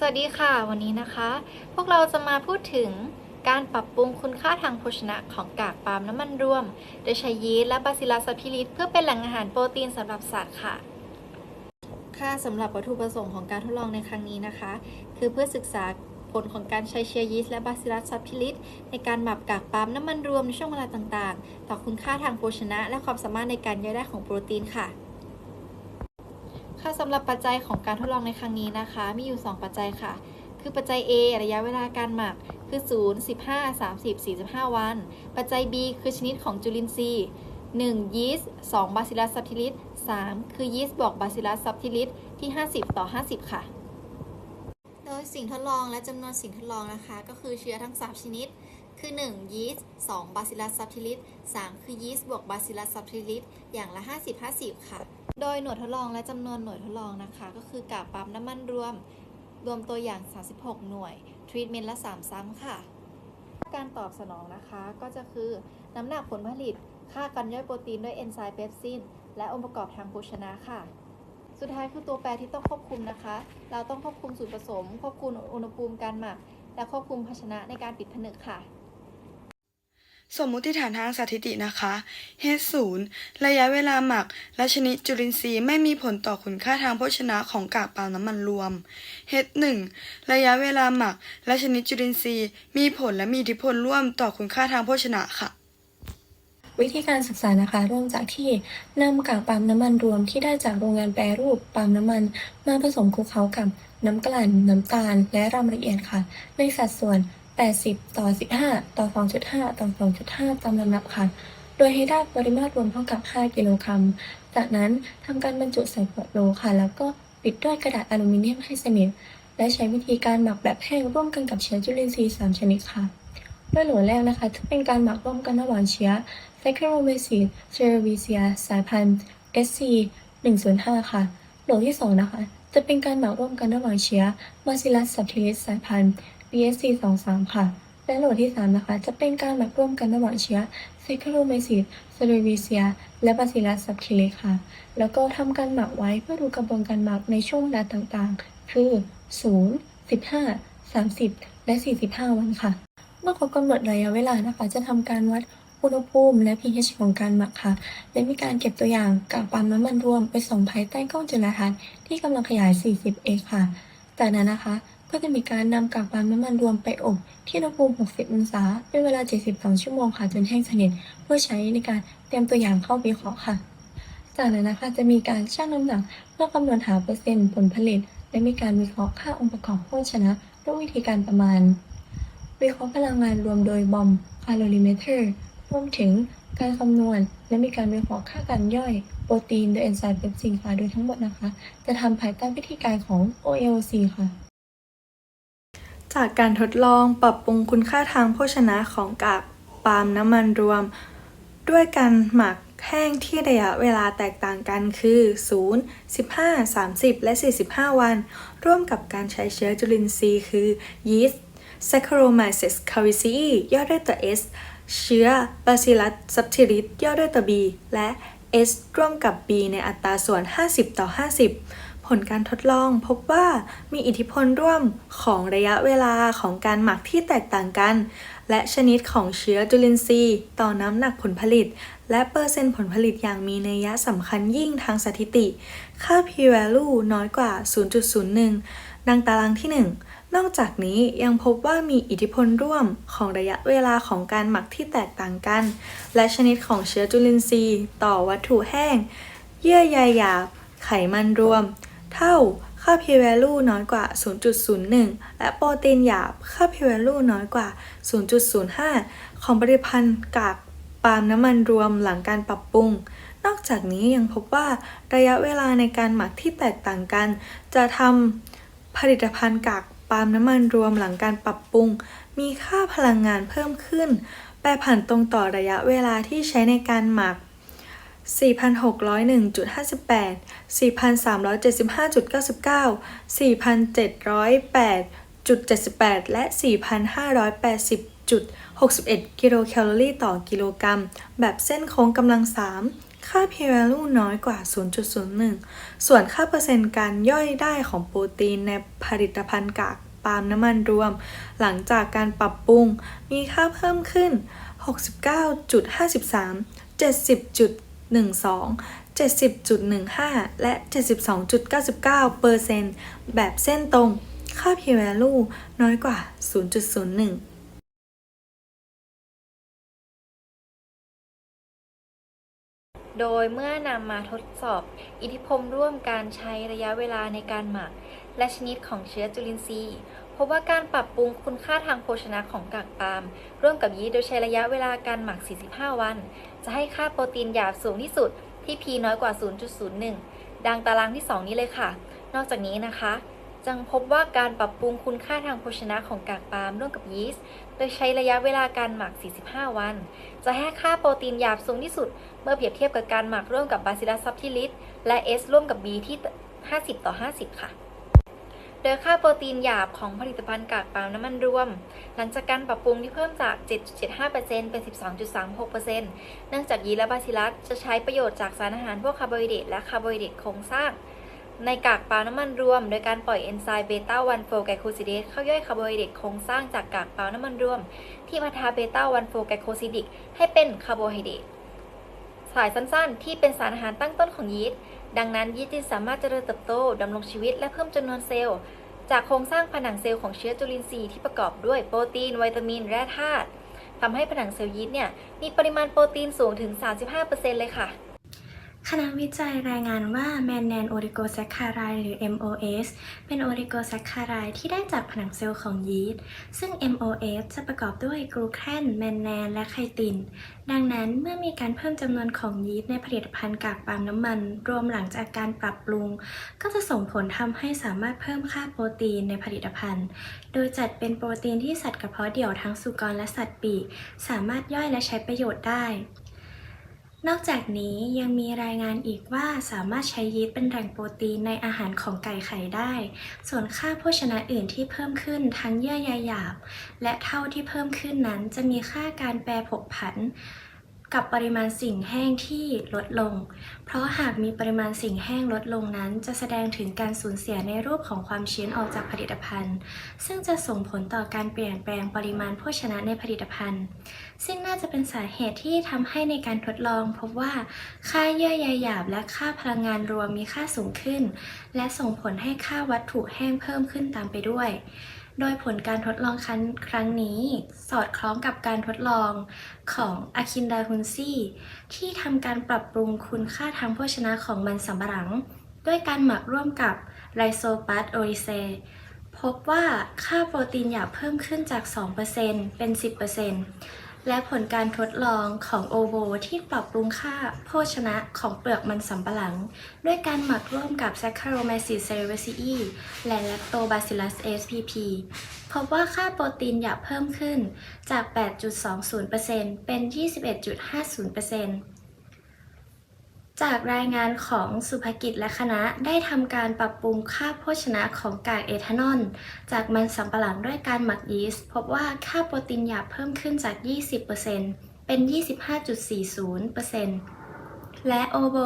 สวัสดีค่ะ วันนี้นะคะ พวกเราจะมาพูดถึงการปรับปรุงคุณค่าทางโภชนะของกากปาล์มน้ำมันรวม โดยใช้ยีสต์และบาซิลัสซัพพิลิสเพื่อเป็นแหล่งอาหารโปรตีนสำหรับสัตว์ค่ะ ค่ะสำหรับวัตถุประสงค์ของการทดลองในครั้งนี้นะคะ คือเพื่อศึกษาผลของการใช้เชื้อยีสต์และบาซิลัสซัพพิลิสในการหมักกากปาล์มน้ำมันรวมในช่วงเวลาต่างๆ ต่อคุณค่าทางโภชนะ และความสามารถในการย่อยได้ของโปรตีนค่ะ ค่ะสำหรับปัจจัยของการทดลองในครั้งนี้นะคะ มีอยู่ 2 ปัจจัยค่ะ คือปัจจัย A ระยะเวลาการหมักคือ 0 15 30 45 วัน ปัจจัย B คือชนิดของจุลินทรีย์ 1. ยีสต์ 2. บาซิลัสซับทิลิส 3. คือยีสต์บวกบาซิลัสซับทิลิสที่ 50 ต่อ 50 ค่ะ โดยสิ่งทดลองและจำนวนสิ่งทดลองนะคะ ก็คือเชื้อทั้ง 3 ชนิด คือ 1. ยีสต์ 2. บาซิลัสซับทิลิส 3. คือยีสต์บวกบาซิลัสซับทิลิสอย่างละ 50 50 ค่ะ โดยหน่วยทดลองและจำนวนหน่วยทดลองนะคะ ก็คือกากปั๊มน้ำมันรวมรวมตัวอย่าง 36 หน่วยทรีทเมนต์ละ 3 ซ้ำค่ะ การตอบสนองนะคะก็จะคือน้ำหนักผลผลิต ค่าการย่อยโปรตีนด้วยเอนไซม์เปปซินและองค์ประกอบทางโภชนะค่ะ สุดท้ายคือตัวแปรที่ต้องควบคุมนะคะ เราต้องควบคุมสูตรผสม ควบคุมอุณหภูมิการหมัก และควบคุมภาชนะในการปิดผนึกค่ะ สมมุติฐานทางสถิตินะคะ H0 ระยะเวลาหมักและชนิดจุลินทรีย์ไม่มีผลต่อคุณค่าทางโภชนะของกากปาล์มน้ำมันรวม H1 ระยะเวลาหมักและชนิดจุลินทรีย์มีผลและมีอิทธิพลร่วมต่อคุณค่าทางโภชนะค่ะ วิธีการศึกษานะคะเริ่มจากที่นำกากปาล์มน้ำมันรวมที่ได้จากโรงงานแปรรูปปาล์มน้ำมัน มาผสมคลุกเคล้ากับน้ำกลั่น น้ำตาล และรำละเอียดค่ะ ในสัดส่วน 80 ต่อ 15 ต่อ 2.5 ต่อ 2.5 ตามลำดับค่ะ โดยให้ได้ปริมาตรรวมเท่ากับ 5 กิโลกรัม จากนั้นทำการบรรจุใส่ขวดโหลค่ะ แล้วก็ปิดด้วยกระดาษอลูมิเนียมให้สนิท และใช้วิธีการหมักแบบแห้งร่วมกันกับเชื้อจุลินทรีย์ 3 ชนิดค่ะด้วยโหลแรกนะคะจะเป็นการหมักร่วมกันระหว่างเชื้อ s a c c h a r o m y c e s c e r v i c e a สายพันธุ์ SC 105 ค่ะ โหลที่ 2 นะคะ จะเป็นการหมักร่วมกันระหว่างเชื้อ Bacillus subtilis สายพันธุ์ BSC 23ค่ะ และโหลดที่ 3 นะคะ จะเป็นการหมักร่วมกันระหว่างเชื้อ s a c c h a r o m y c e s c e r v i c e a และ Bacillus subtilis ค่ะ แล้วก็ทำการหมักไว้เพื่อดูกระบวนการหมักในช่วงเวลาต่างๆ คือ 0 15 30 และ 45 วันค่ะ เมื่อครบกำหนดระยะเวลานะคะ จะทำการวัดอุณหภูมิและ pH ของการหมักค่ะ และมีการเก็บตัวอย่างกากปาล์มน้ำมันรวมไปส่งภายใต้กล้องจุลทรรศน์ที่กำลังขยาย 40เอค่ะ จากนั้นนะคะ ก็จะมีการนำกากปาล์มน้ำมันรวมไปอบที่อุณหภูมิ 60 องศา เป็นเวลา 72 ชั่วโมงค่ะจนแห้งสนิทเพื่อใช้ในการเตรียมตัวอย่างเข้าวิเคราะห์ค่ะ จากนั้นนะคะจะมีการชั่งน้ำหนักเพื่อคำนวณหาเปอร์เซ็นต์ผลผลิต และมีการวิเคราะห์ค่าองค์ประกอบโภชนะด้วยวิธีการประมาณ วิเคราะห์พลังงานรวมโดยบอมคาลอริเมเตอร์รวมถึงการคำนวณ และมีการวิเคราะห์ค่าการย่อยโปรตีนโดยเอนไซม์เปปซินค่ะโดยทั้งหมดนะคะ จะทำภายใต้วิธีการของ OLC ค่ะ จากการทดลองปรับปรุงคุณค่าทางโภชนะของกากปาล์มน้ำมันรวม ด้วยการหมักแห้งที่ระยะเวลาแตกต่างกันคือ 0 15 30 และ 45 วัน ร่วมกับการใช้เชื้อจุลินทรีย์คือยีสต์ Saccharomyces cerevisiae ย่อด้วยตัว S เชื้อ Bacillus subtilis ย่อด้วยตัว B และ S ร่วมกับ B ในอัตราส่วน 50 ต่อ 50 ผลการทดลองพบว่ามีอิทธิพลร่วมของระยะเวลาของการหมักที่แตกต่างกัน และชนิดของเชื้อจุลินทรีย์ ต่อน้ำหนักผลผลิต และเปอร์เซ็นต์ผลผลิตอย่างมีนัยยะสำคัญยิ่งทางสถิติ ค่า p-value น้อยกว่า 0.01 ดังตารางที่ 1 นอกจากนี้ยังพบว่ามีอิทธิพลร่วมของระยะเวลาของการหมักที่แตกต่างกัน และชนิดของเชื้อจุลินทรีย์ ต่อวัตถุแห้ง เยื่อใยหยาบไขมันรวม เท่าค่า p-value น้อยกว่า 0.01 และโปรตีนหยาบค่า p-value น้อยกว่า 0.05 ของผลิตภัณฑ์กากปาล์มน้ำมันรวมหลังการปรับปรุง นอกจากนี้ยังพบว่าระยะเวลาในการหมักที่แตกต่างกัน จะทำผลิตภัณฑ์กากปาล์มน้ำมันรวมหลังการปรับปรุง มีค่าพลังงานเพิ่มขึ้น แปรผันตรงต่อระยะเวลาที่ใช้ในการหมัก 4,601.58 4,375.99 4,708.78 และ 4,580.61 กิโลแคลอรี่ต่อกิโลกรัม แบบเส้นโค้งกำลัง 3 ค่า p-value น้อยกว่า 0.01 ส่วนค่าเปอร์เซ็นต์การย่อยได้ของโปรตีนในผลิตภัณฑ์กากปาล์มน้ำมันรวม หลังจากการปรับปรุงมีค่าเพิ่มขึ้น 69.53 70. 12.70.15 และ 72.99เปอร์เแบบเส้นตรง ค่า p-value น้อยกว่า 0.01โดยเมื่อนำมาทดสอบ อิทธิพลร่วมการใช้ระยะเวลาในการหมัก และชนิดของเชื้อจุลินทรีย์พบว่าการปรับปรุงคุณค่าทางโภชนะของกากปาล์มร่วมกับยีสต์โดยใช้ระยะเวลาการหมัก 45 วัน จะให้ค่าโปรตีนหยาบสูงที่สุดที่ P น้อยกว่า 0.01 ดังตารางที่ 2 นี้เลยค่ะ นอกจากนี้นะคะจังพบว่าการปรับปรุงคุณค่าทางโภชนะของกากปาล์มร่วมกับยีสต์ โดยใช้ระยะเวลาการหมัก 45 วัน จะให้ค่าโปรตีนหยาบสูงที่สุด เมื่อเปรียบเทียบกับการหมักร่วมกับบาซิลัสซับทิลิสและ S ร่วมกับ B ที่ 50 ต่อ 50 ค่ะ โดยค่าโปรตีนหยาบของผลิตภัณฑ์กากปาล์มน้ำมันรวม หลังจากการปรับปรุงที่เพิ่มจาก 7.75%เป็น 12.36%เนื่องจากยีสต์และบาซิลัสจะใช้ประโยชน์จากสารอาหารพวกคาร์โบไฮเดรตและคาร์โบไฮเดรตโครงสร้าง ในกากปาล์มน้ำมันรวม โดยการปล่อยเอนไซม์เบต้า1โฟไกโคซิเดสเข้าย่อยคาร์โบไฮเดรตโครงสร้างจากกากปาล์มน้ำมันรวม ที่มาทาเบต้า1โฟไกโคซิดิกให้เป็นคาร์โบไฮเดรตสายสั้นๆ ที่เป็นสารอาหารตั้งต้นของยีสต์ ดังนั้นยีสต์จึงสามารถเจริญเติบโตดำรงชีวิตและเพิ่มจำนวนเซลล์ จากโครงสร้างผนังเซลล์ของเชื้อจุลินทรีย์ที่ประกอบด้วยโปรตีน วิตามินและธาตุทำให้ผนังเซลล์ยีสต์เนี่ยมีปริมาณโปรตีนสูงถึง 35%เลยค่ะ คณะวิจัยรายงานว่าแมนแนนโอริโกแซคคาไรหรือ MOS เป็นโอริโกแซคคาไรที่ได้จากผนังเซลล์ของยีสต์ ซึ่ง MOS จะประกอบด้วยกลูแคนแมนแนนและไคติน ดังนั้นเมื่อมีการเพิ่มจำนวนของยีสต์ในผลิตภัณฑ์กากปาล์มน้ำมัน รวมหลังจากการปรับปรุง ก็จะส่งผลทำให้สามารถเพิ่มค่าโปรตีนในผลิตภัณฑ์ โดยจัดเป็นโปรตีนที่สัตว์กระเพาะเดี่ยวทั้งสุกรและสัตว์ปีกสามารถย่อยและใช้ประโยชน์ได้ นอกจากนี้ยังมีรายงานอีกว่าสามารถใช้ยีสต์เป็นแหล่งโปรตีนในอาหารของไก่ไข่ได้ ส่วนค่าโภชนะอื่นที่เพิ่มขึ้นทั้งเยื่อใยหยาบ และเท่าที่เพิ่มขึ้นนั้นจะมีค่าการแปรผกผัน กับปริมาณสิ่งแห้งที่ลดลง เพราะหากมีปริมาณสิ่งแห้งลดลงนั้น จะแสดงถึงการสูญเสียในรูปของความชื้นออกจากผลิตภัณฑ์ ซึ่งจะส่งผลต่อการเปลี่ยนแปลงปริมาณโภชนะในผลิตภัณฑ์ ซึ่งน่าจะเป็นสาเหตุที่ทำให้ในการทดลอง พบว่าค่าเยื่อใยหยาบและค่าพลังงานรวมมีค่าสูงขึ้น และส่งผลให้ค่าวัตถุแห้งเพิ่มขึ้นตามไปด้วย โดยผลการทดลองครั้งครั้งนี้ สอดคล้องกับการทดลองของอาคินดาฮุนซี่ที่ทำการปรับปรุงคุณค่าทางโภชนะของมันสำปะหลัง ด้วยการหมักร่วมกับไลโซปัสโอริเซพบว่าค่าโปรตีนหยาบเพิ่มขึ้นจาก 2%เป็น 10% และผลการทดลองของโอโบที่ปรับปรุงค่าโภชนะของเปลือกมันสำปะหลัง ด้วยการหมักร่วมกับ Saccharomyces cerevisiae และ Lactobacillus spp พบว่าค่าโปรตีนหยาบเพิ่มขึ้นจาก 8.20%เป็น 21.50% จากรายงานของสุภกิจและคณะได้ทำการปรับปรุงค่าโภชนะของกากเอทานอล จากมันสำปะหลังด้วยการหมักยีสต์พบว่าค่าโปรตีนหยาบเพิ่มขึ้นจาก 20%เป็น 25.40% และโอโบ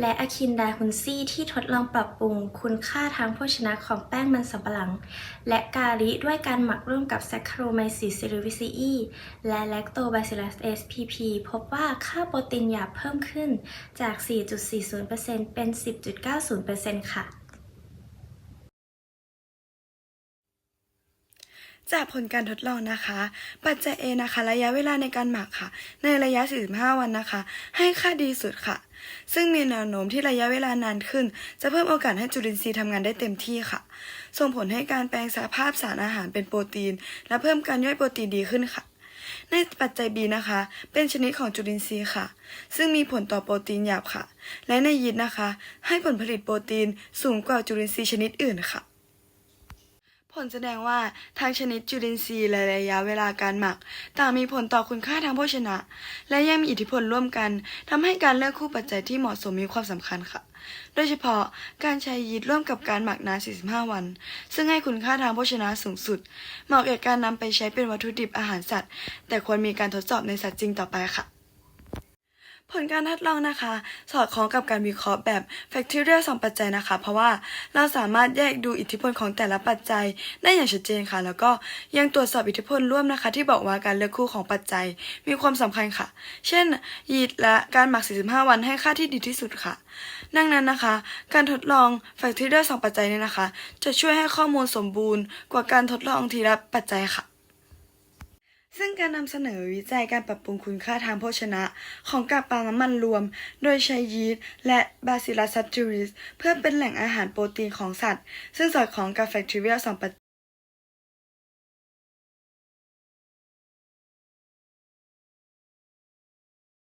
และอะคินดาฮุนซีที่ทดลองปรับปรุงคุณค่าทางโภชนะของแป้งมันสำปะหลัง และกาลิด้วยการหมักร่วมกับ Saccharomyces cerevisiae และ Lactobacillus spp พบว่าค่าโปรตีนหยาบเพิ่มขึ้นจาก 4.40%เป็น 10.90%ค่ะ จากผลการทดลองนะคะ ปัจจัย A นะคะ ระยะเวลาในการหมักค่ะ ในระยะ 45 วันนะคะ ให้ค่าดีสุดค่ะ ซึ่งมีแนวโน้มที่ระยะเวลานานขึ้น จะเพิ่มโอกาสให้จุลินทรีย์ทำงานได้เต็มที่ค่ะ ส่งผลให้การแปลงสภาพสารอาหารเป็นโปรตีน และเพิ่มการย่อยโปรตีนดีขึ้นค่ะ ในปัจจัย B นะคะ เป็นชนิดของจุลินทรีย์ค่ะ ซึ่งมีผลต่อโปรตีนหยาบค่ะ และในยีสต์นะคะ ให้ผลผลิตโปรตีนสูงกว่าจุลินทรีย์ชนิดอื่นค่ะ ผลแสดงว่าทั้งชนิดจุลินทรีย์และระยะเวลาการหมัก ต่างมีผลต่อคุณค่าทางโภชนะ และยังมีอิทธิพลร่วมกันทำให้การเลือกคู่ปัจจัยที่เหมาะสมมีความสำคัญค่ะ โดยเฉพาะการใช้ยีสต์ร่วมกับการหมักนาน 45 วัน ซึ่งให้คุณค่าทางโภชนะสูงสุด เหมาะแก่การนำไปใช้เป็นวัตถุดิบอาหารสัตว์ แต่ควรมีการทดสอบในสัตว์จริงต่อไปค่ะ ผลการทดลองนะคะ สอดคล้องกับการวิเคราะห์แบบ factorial สองปัจจัยนะคะ เพราะว่าเราสามารถแยกดูอิทธิพลของแต่ละปัจจัยได้อย่างชัดเจนค่ะ แล้วก็ยังตรวจสอบอิทธิพลร่วมนะคะ ที่บอกว่าการเลือกคู่ของปัจจัยมีความสำคัญค่ะ เช่นยีดและการหมัก 45 วันให้ค่าที่ดีที่สุดค่ะ ดังนั้นนะคะ การทดลอง factorial สองปัจจัยเนี่ยนะคะ จะช่วยให้ข้อมูลสมบูรณ์กว่าการทดลองทีละปัจจัยค่ะ ซึ่งการนำเสนอวิจัยการปรับปรุงคุณค่าทางโภชนะ ของกากปาล์มน้ำมันรวม โดยใช้ยีสต์และบาซิลัสซัตจูริสเพื่อเป็นแหล่งอาหารโปรตีนของสัตว์ ซึ่งสอดคล้องกับแฟคทีเรียลสองปัจ